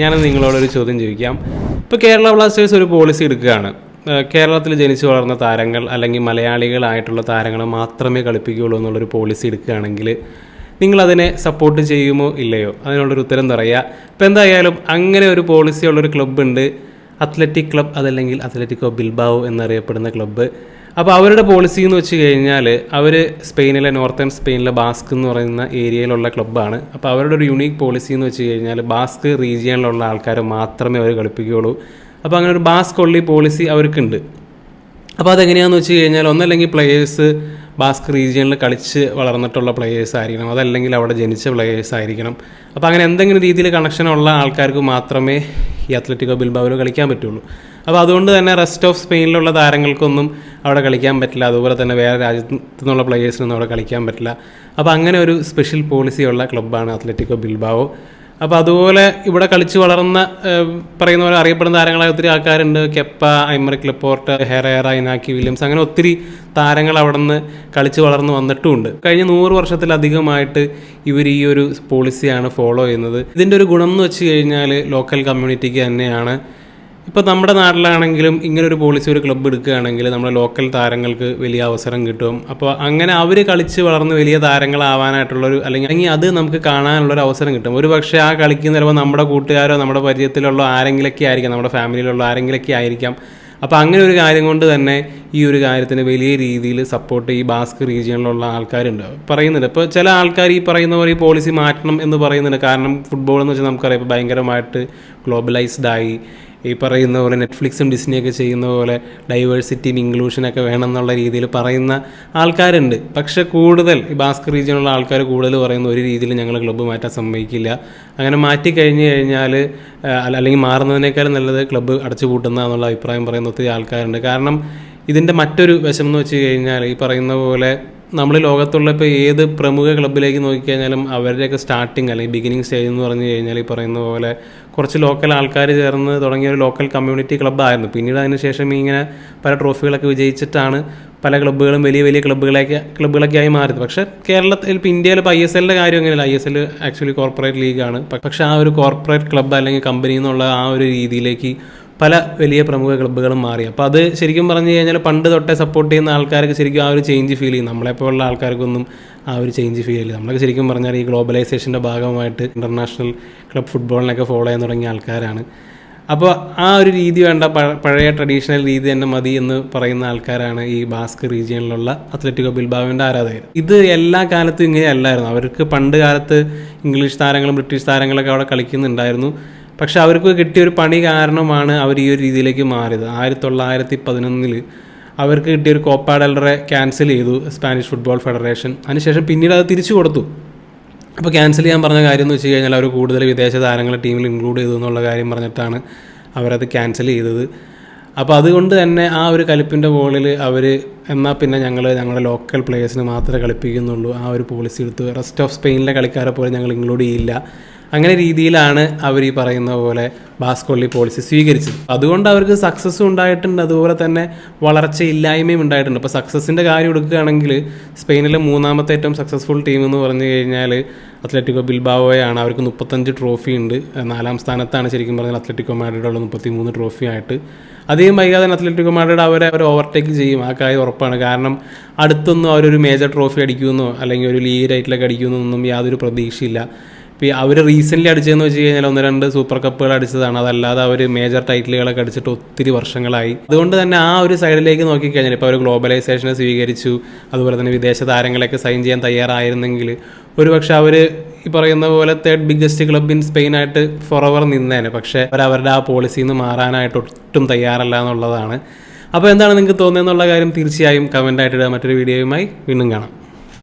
ഞാൻ നിങ്ങളോടൊരു ചോദ്യം ചോദിക്കാം. ഇപ്പോൾ കേരള ബ്ലാസ്റ്റേഴ്സ് ഒരു പോളിസി എടുക്കുകയാണ്. കേരളത്തിൽ ജനിച്ചു വളർന്ന താരങ്ങൾ അല്ലെങ്കിൽ മലയാളികളായിട്ടുള്ള താരങ്ങളെ മാത്രമേ കളിപ്പിക്കുകയുള്ളൂ എന്നുള്ളൊരു പോളിസി എടുക്കുകയാണെങ്കിൽ നിങ്ങളതിനെ സപ്പോർട്ട് ചെയ്യുമോ ഇല്ലയോ? അതിനുള്ളൊരു ഉത്തരം പറയുക. ഇപ്പോൾ എന്തായാലും അങ്ങനെ ഒരു പോളിസി ഉള്ളൊരു ക്ലബ്ബുണ്ട് അത്ലറ്റിക് ക്ലബ് അതല്ലെങ്കിൽ അത്ലറ്റിക്കോ ബിൽബാവോ എന്നറിയപ്പെടുന്ന ക്ലബ്ബ് അപ്പോൾ അവരുടെ പോളിസി എന്ന് വെച്ച് കഴിഞ്ഞാൽ അവർ സ്പെയിനിലെ നോർത്തേൺ സ്പെയിനിലെ ബാസ്ക് എന്ന് പറയുന്ന ഏരിയയിലുള്ള ക്ലബ്ബാണ് അപ്പോൾ അവരുടെ ഒരു യുണീക്ക് പോളിസി എന്ന് വെച്ച് കഴിഞ്ഞാൽ ബാസ്ക് റീജിയനിലുള്ള ആൾക്കാർ മാത്രമേ അവർ കളിപ്പിക്കുകയുള്ളൂ. അപ്പോൾ അങ്ങനെ ഒരു ബാസ്ക് ഒള്ളി പോളിസി അവർക്കുണ്ട് അപ്പോൾ അതെങ്ങനെയാണെന്ന് വെച്ച് കഴിഞ്ഞാൽ ഒന്നല്ലെങ്കിൽ പ്ലെയേഴ്സ് ബാസ്ക് റീജിയണിൽ കളിച്ച് വളർന്നിട്ടുള്ള പ്ലേയേഴ്സ് ആയിരിക്കണം. അതല്ലെങ്കിൽ അവിടെ ജനിച്ച പ്ലേയേഴ്സ് ആയിരിക്കണം. അപ്പോൾ അങ്ങനെ എന്തെങ്കിലും രീതിയിൽ കണക്ഷനുള്ള ആൾക്കാർക്ക് മാത്രമേ ഈ അത്ലറ്റിക്കോ ബിൽബാവിലോ കളിക്കാൻ പറ്റുള്ളൂ. അപ്പോൾ അതുകൊണ്ട് തന്നെ റെസ്റ്റ് ഓഫ് സ്പെയിനിലുള്ള താരങ്ങൾക്കൊന്നും അവിടെ കളിക്കാൻ പറ്റില്ല. അതുപോലെ തന്നെ വേറെ രാജ്യത്തു നിന്നുള്ള പ്ലേയേഴ്സിനൊന്നും അവിടെ കളിക്കാൻ പറ്റില്ല. അപ്പോൾ അങ്ങനെ ഒരു സ്പെഷ്യൽ പോളിസിയുള്ള ക്ലബ്ബാണ് അത്ലറ്റിക്കോ ബിൽബാവോ അപ്പോൾ അതുപോലെ ഇവിടെ കളിച്ച് വളർന്ന പറയുന്ന പോലെ അറിയപ്പെടുന്ന താരങ്ങളായ ഒത്തിരി ആൾക്കാരുണ്ട്. Kepa Aymeric Laporte Herrera Inaki Williams അങ്ങനെ ഒത്തിരി താരങ്ങൾ അവിടെ നിന്ന് കളിച്ച് വളർന്ന് വന്നിട്ടുമുണ്ട്. കഴിഞ്ഞ നൂറ് വർഷത്തിലധികമായിട്ട് ഇവർ ഈ ഒരു പോളിസിയാണ് ഫോളോ ചെയ്യുന്നത്. ഇതിന്റെ ഒരു ഗുണം എന്ന് വെച്ച് കഴിഞ്ഞാൽ ലോക്കൽ കമ്മ്യൂണിറ്റിക്ക് തന്നെയാണ് ഇപ്പോൾ നമ്മുടെ നാട്ടിലാണെങ്കിലും ഇങ്ങനെ ഒരു പോളിസി ഒരു ക്ലബ്ബ് എടുക്കുകയാണെങ്കിൽ നമ്മുടെ ലോക്കൽ താരങ്ങൾക്ക് വലിയ അവസരം കിട്ടും. അപ്പോൾ അങ്ങനെ അവർ കളിച്ച് വളർന്ന് വലിയ താരങ്ങളാവാനായിട്ടുള്ളൊരു അല്ലെങ്കിൽ അല്ലെങ്കിൽ അത് നമുക്ക് കാണാനുള്ളൊരു അവസരം കിട്ടും. ഒരു പക്ഷേ ആ കളിക്കുന്ന ചിലപ്പോൾ നമ്മുടെ കൂട്ടുകാരോ നമ്മുടെ പരിചയത്തിലുള്ള ആരെങ്കിലൊക്കെ ആയിരിക്കാം നമ്മുടെ ഫാമിലിയിലുള്ള ആരെങ്കിലൊക്കെ ആയിരിക്കാം. അപ്പോൾ അങ്ങനെ ഒരു കാര്യം കൊണ്ട് തന്നെ ഈ ഒരു കാര്യത്തിന് വലിയ രീതിയിൽ സപ്പോർട്ട് ഈ ബാസ്ക് റീജിയണിലുള്ള ആൾക്കാരുണ്ട്. പറയുന്നുണ്ട്. ഇപ്പോൾ ചില ആൾക്കാർ ഈ പറയുന്ന പോലെ ഈ പോളിസി മാറ്റണം എന്ന് പറയുന്നുണ്ട്. കാരണം ഫുട്ബോൾ എന്ന് വെച്ചാൽ നമുക്കറിയാം ഇപ്പോൾ ഭയങ്കരമായിട്ട് ഗ്ലോബലൈസ്ഡ് ആയി. ഈ പറയുന്ന പോലെ നെറ്റ്ഫ്ലിക്സും ഡിസ്നിയൊക്കെ ചെയ്യുന്ന പോലെ ഡൈവേഴ്സിറ്റിയും ഇൻക്ലൂഷനൊക്കെ വേണം എന്നുള്ള രീതിയിൽ പറയുന്ന ആൾക്കാരുണ്ട്. പക്ഷെ കൂടുതൽ ഈ ബാസ്ക് റീജിയനുള്ള ആൾക്കാർ കൂടുതൽ പറയുന്ന ഒരു രീതിയിൽ ഞങ്ങൾ ക്ലബ്ബ് മാറ്റാൻ സമ്മതിക്കില്ല. അങ്ങനെ മാറ്റി കഴിഞ്ഞ് കഴിഞ്ഞാൽ അല്ലെങ്കിൽ മാറുന്നതിനേക്കാളും നല്ലത് ക്ലബ്ബ് അടച്ചു കൂട്ടുന്ന എന്നുള്ള അഭിപ്രായം പറയുന്ന ഒത്തിരി ആൾക്കാരുണ്ട്. കാരണം ഇതിന്റെ മറ്റൊരു വശം എന്ന് വെച്ച് കഴിഞ്ഞാൽ ഈ പറയുന്ന പോലെ നമ്മൾ ലോകത്തുള്ള ഇപ്പോൾ ഏത് പ്രമുഖ ക്ലബ്ബിലേക്ക് നോക്കിക്കഴിഞ്ഞാലും അവരുടെയൊക്കെ സ്റ്റാർട്ടിങ് അല്ലെങ്കിൽ ബിഗിനിങ് സ്റ്റേജ് എന്ന് പറഞ്ഞു കഴിഞ്ഞാൽ ഈ പറയുന്ന പോലെ കുറച്ച് ലോക്കൽ ആൾക്കാർ ചേർന്ന് തുടങ്ങിയ ഒരു ലോക്കൽ കമ്മ്യൂണിറ്റി ക്ലബ്ബായിരുന്നു പിന്നീട് അതിനുശേഷം ഇങ്ങനെ പല ട്രോഫികളൊക്കെ വിജയിച്ചിട്ടാണ് പല ക്ലബ്ബുകളും വലിയ വലിയ ക്ലബ്ബുകളൊക്കെ ക്ലബ്ബുകളൊക്കെ ആയി മാറിയത്. പക്ഷേ കേരളത്തിൽ ഇപ്പോൾ ഇന്ത്യയിൽ ഇപ്പോൾ ഐ എസ് എല്ലിന്റെ കാര്യം അങ്ങനെയല്ല. I S L actually corporate ലീഗാണ് പക്ഷേ ആ ഒരു കോർപ്പറേറ്റ് ക്ലബ്ബ് അല്ലെങ്കിൽ കമ്പനി എന്നുള്ള ആ ഒരു രീതിയിലേക്ക് പല വലിയ പ്രമുഖ ക്ലബ്ബുകളും മാറി. അപ്പോൾ അത് ശരിക്കും പറഞ്ഞു കഴിഞ്ഞാൽ പണ്ട് തൊട്ടേ സപ്പോർട്ട് ചെയ്യുന്ന ആൾക്കാർക്ക് ശരിക്കും ആ ഒരു ചേഞ്ച് ഫീൽ ചെയ്യും. നമ്മളെപ്പോലുള്ള ആൾക്കാർക്കൊന്നും ആ ഒരു ചേഞ്ച് ഫീൽ ചെയ്യില്ല. നമ്മളൊക്കെ ശരിക്കും പറഞ്ഞാൽ ഈ ഗ്ലോബലൈസേഷന്റെ ഭാഗമായിട്ട് ഇന്റർനാഷണൽ ക്ലബ് ഫുട്ബോളിനൊക്കെ ഫോളോ ചെയ്യാൻ തുടങ്ങിയ ആൾക്കാരാണ്. അപ്പോൾ ആ ഒരു രീതി വേണ്ട പഴയ ട്രഡീഷണൽ രീതി തന്നെ മതി എന്ന് പറയുന്ന ആൾക്കാരാണ് ഈ ബാസ്ക് റീജിയനിലുള്ള അത്ലറ്റിക്കോ ബിൽബാവിന്റെ ആരാധകർ. ഇത് എല്ലാ കാലത്തും ഇങ്ങനെയല്ലായിരുന്നു. അവർക്ക് പണ്ട് കാലത്ത് ഇംഗ്ലീഷ് താരങ്ങളും ബ്രിട്ടീഷ് താരങ്ങളൊക്കെ അവിടെ കളിക്കുന്നുണ്ടായിരുന്നു. പക്ഷെ അവർക്ക് കിട്ടിയ ഒരു പണി കാരണമാണ് അവർ ഈ ഒരു രീതിയിലേക്ക് മാറിയത്. ആയിരത്തി തൊള്ളായിരത്തി പതിനൊന്നിൽ അവർക്ക് കിട്ടിയ ഒരു കോപ്പ ഡെൽറെ ക്യാൻസൽ ചെയ്തു സ്പാനിഷ് ഫുട്ബോൾ ഫെഡറേഷൻ. അതിനുശേഷം പിന്നീട് അത് തിരിച്ചു കൊടുത്തു. അപ്പോൾ ക്യാൻസൽ ചെയ്യാൻ പറഞ്ഞ കാര്യം എന്ന് വെച്ച് കഴിഞ്ഞാൽ അവർ കൂടുതൽ വിദേശ താരങ്ങളെ ടീമിൽ ഇൻക്ലൂഡ് ചെയ്തു എന്നുള്ള കാര്യം പറഞ്ഞിട്ടാണ് അവരത് ക്യാൻസൽ ചെയ്തത്. അപ്പോൾ അതുകൊണ്ട് തന്നെ ആ ഒരു കലിപ്പിന്റെ മുകളിൽ അവർ എന്നാൽ പിന്നെ ഞങ്ങൾ ഞങ്ങളുടെ ലോക്കൽ പ്ലേയേഴ്സിന് മാത്രമേ കളിപ്പിക്കുന്നുള്ളൂ. ആ ഒരു പോളിസി എടുത്ത്. റെസ്റ്റ് ഓഫ് സ്പെയിനിലെ കളിക്കാരെ പോലെ ഞങ്ങൾ ഇൻക്ലൂഡ് ചെയ്യില്ല. അങ്ങനെ രീതിയിലാണ് അവർ ഈ പറയുന്ന പോലെ ബാസ്കോളി പോളിസി സ്വീകരിച്ചത്. അതുകൊണ്ട് അവർക്ക് സക്സസ് ഉണ്ടായിട്ടുണ്ട്. അതുപോലെ തന്നെ വളർച്ച വളർച്ചയില്ലായ്മയും ഉണ്ടായിട്ടുണ്ട്. അപ്പോൾ സക്സസിന്റെ കാര്യം എടുക്കുകയാണെങ്കിൽ സ്പെയിനിലെ മൂന്നാമത്തെ ഏറ്റവും സക്സസ്ഫുൾ ടീം എന്ന് പറഞ്ഞു കഴിഞ്ഞാൽ അത്ലറ്റിക്കോ ബിൽബാവോയാണ്. അവർക്ക് മുപ്പത്തഞ്ച് ട്രോഫി ഉണ്ട്. നാലാം സ്ഥാനത്താണ് ശരിക്കും പറഞ്ഞാൽ അത്ലറ്റിക്കോ മാഡ്രിഡുള്ള മുപ്പത്തി മൂന്ന് ട്രോഫി ആയിട്ട്. അധികം വൈകാതെ അത്ലറ്റിക്കോ മാഡ്രിഡ് അവരെ അവർ ഓവർടേക്ക് ചെയ്യും. ആ കാര്യം ഉറപ്പാണ്. കാരണം അടുത്തൊന്നും അവരൊരു മേജർ ട്രോഫി അടിക്കുമെന്നോ അല്ലെങ്കിൽ ഒരു ലീഗ് ടൈറ്റിലൊക്കെ അടിക്കുമെന്നൊന്നും യാതൊരു പ്രതീക്ഷയില്ല. ഇപ്പോൾ അവർ റീസെന്റ്ലി അടിച്ചതെന്ന് വെച്ച് കഴിഞ്ഞാൽ ഒന്ന് രണ്ട് സൂപ്പർ കപ്പുകൾ അടിച്ചതാണ്. അതല്ലാതെ അവർ മേജർ ടൈറ്റിലുകളൊക്കെ അടിച്ചിട്ട് ഒത്തിരി വർഷങ്ങളായി. അതുകൊണ്ട് തന്നെ ആ ഒരു സൈഡിലേക്ക് നോക്കിക്കഴിഞ്ഞാൽ ഇപ്പോൾ അവർ ഗ്ലോബലൈസേഷനെ സ്വീകരിച്ചു. അതുപോലെ തന്നെ വിദേശ താരങ്ങളെയൊക്കെ സൈൻ ചെയ്യാൻ തയ്യാറായിരുന്നെങ്കിൽ ഒരുപക്ഷെ അവർ ഈ പറയുന്ന പോലെ തേർഡ് ബിഗ്ഗസ്റ്റ് ക്ലബ് ഇൻ സ്പെയിനായിട്ട് ഫോറവർ നിന്നേനെ. പക്ഷേ അവർ അവരുടെ ആ പോളിസിയിൽ നിന്ന് മാറാനായിട്ട് ഒട്ടും തയ്യാറല്ല എന്നുള്ളതാണ്. അപ്പോൾ എന്താണ് നിങ്ങൾക്ക് തോന്നുന്നതെന്നുള്ള കാര്യം തീർച്ചയായും കമന്റായിട്ട് ഇടുക. മറ്റൊരു വീഡിയോയുമായി വീണ്ടും കാണാം.